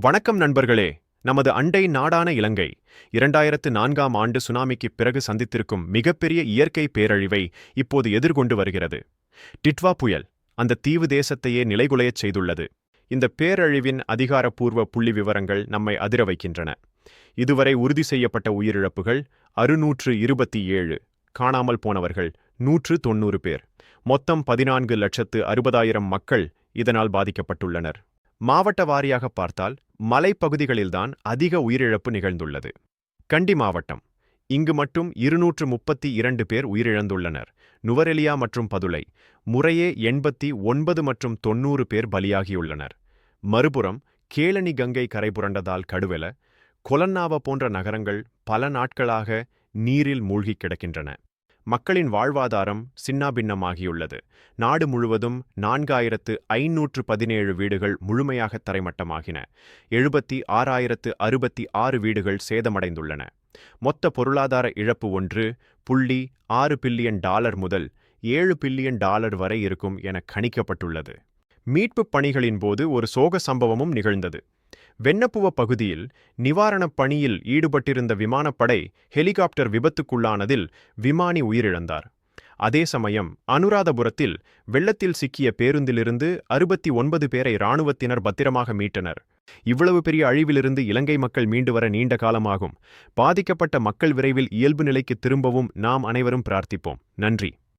வணக்கம் நண்பர்களே. நமது அண்டை நாடான இலங்கை இரண்டாயிரத்து நான்காம் ஆண்டு சுனாமிக்குப் பிறகு சந்தித்திருக்கும் மிகப்பெரிய இயற்கை பேரழிவை இப்போது எதிர்கொண்டு வருகிறது. டிட்வா புயல் அந்த தீவு தேசத்தையே நிலைகுலையச் செய்துள்ளது. இந்த பேரழிவின் அதிகாரப்பூர்வ புள்ளி விவரங்கள் நம்மை அதிர வைக்கின்றன. இதுவரை உறுதி செய்யப்பட்ட உயிரிழப்புகள் அறுநூற்று இருபத்தி ஏழு. காணாமல் போனவர்கள் நூற்று தொன்னூறு பேர். மொத்தம் பதினான்கு லட்சத்து அறுபதாயிரம் மக்கள் இதனால் பாதிக்கப்பட்டுள்ளனர். மாவட்ட வாரியாக பார்த்தால் மலைப்பகுதிகளில்தான் அதிக உயிரிழப்பு நிகழ்ந்துள்ளது. கண்டி மாவட்டம். இங்கு மட்டும் இருநூற்று முப்பத்தி இரண்டு பேர் உயிரிழந்துள்ளனர். நுவரெலியா மற்றும் பதுளை. முறையே எண்பத்தி ஒன்பது மற்றும் தொன்னூறு பேர் பலியாகியுள்ளனர். மறுபுறம் கேளனி கங்கை கரை புரண்டதால் கடுவெல. கொலன்னாவ போன்ற நகரங்கள் பல நாட்களாக நீரில் மூழ்கிக் கிடக்கின்றன. மக்களின் வாழ்வாதாரம் சின்னாபின்னமாகியுள்ளது. நாடு முழுவதும் நான்காயிரத்து ஐநூற்று பதினேழு வீடுகள் முழுமையாக தரைமட்டமாகின. எழுபத்தி ஆறாயிரத்து அறுபத்தி ஆறு வீடுகள் சேதமடைந்துள்ளன. மொத்த பொருளாதார இழப்பு ஒன்று புள்ளி ஆறு பில்லியன் டாலர் முதல் ஏழு பில்லியன் டாலர் வரை இருக்கும் என கணிக்கப்பட்டுள்ளது. மீட்புப் பணிகளின் போது ஒரு சோக சம்பவமும் நிகழ்ந்தது. வெண்ணப்புவ பகுதியில் நிவாரணப் பணியில் ஈடுபட்டிருந்த விமானப்படை ஹெலிகாப்டர் விபத்துக்குள்ளானதில் விமானி உயிரிழந்தார். அதே சமயம் அனுராதபுரத்தில் வெள்ளத்தில் சிக்கிய பேருந்திலிருந்து அறுபத்தி ஒன்பது பேரை இராணுவத்தினர் பத்திரமாக மீட்டனர். இவ்வளவு பெரிய அழிவிலிருந்து இலங்கை மக்கள் மீண்டு வர நீண்ட காலமாகும். பாதிக்கப்பட்ட மக்கள் விரைவில் இயல்பு நிலைக்கு திரும்பவும் நாம் அனைவரும் பிரார்த்திப்போம். நன்றி.